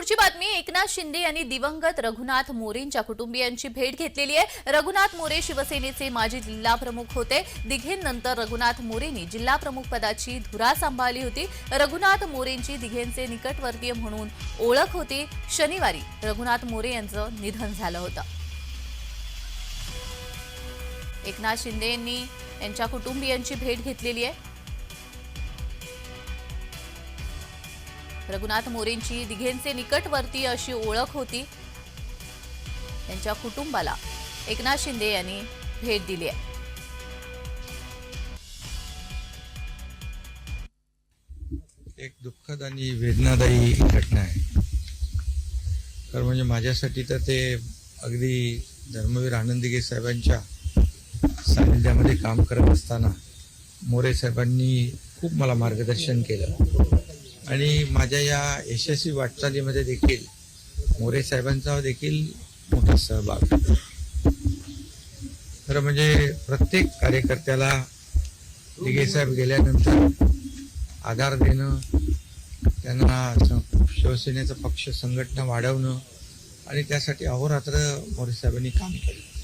पुढची बातमी एकनाथ शिंदे यांनी दिवंगत रघुनाथ मोरेंच्या कुटुंबियांची भेट घेतलेली आहे. रघुनाथ मोरे शिवसेनेचे माजी जिल्हाप्रमुख होते. दिघेंनंतर रघुनाथ मोरेंनी जिल्हा प्रमुख पदाची धुरा सांभाळली होती. रघुनाथ मोरेंची दिघेंचे निकटवर्तीय म्हणून ओळख होती. शनिवारी रघुनाथ मोरे यांचं निधन झालं होतं. एकनाथ शिंदे यांनी यांच्या कुटुंबियांची भेट घेतलेली आहे. रघुनाथ मोरेंची दिघेंचे निकटवर्ती अशी ओळख होती. त्यांच्या कुटुंबाला एकनाथ शिंदे यांनी भेट दिली आहे. एक दुःखद आणि वेदनादायी घटना आहे. तर म्हणजे माझ्यासाठी तर ते अगदी धर्मवीर आनंदगे साहेबांच्या सानिध्यामध्ये काम करत असताना मोरे साहेबांनी खूप मला मार्गदर्शन केलं. आणि माझ्या या यशस्वी वाटचालीमध्ये देखील मोरे साहेबांचा देखील मोठा सहभाग. खरं म्हणजे प्रत्येक कार्यकर्त्याला दिघे साहेब गेल्यानंतर आधार देणं त्यांना शिवसेनेचं पक्ष संघटना वाढवणं आणि त्यासाठी अहोरात्र मोरे साहेबांनी काम केलं.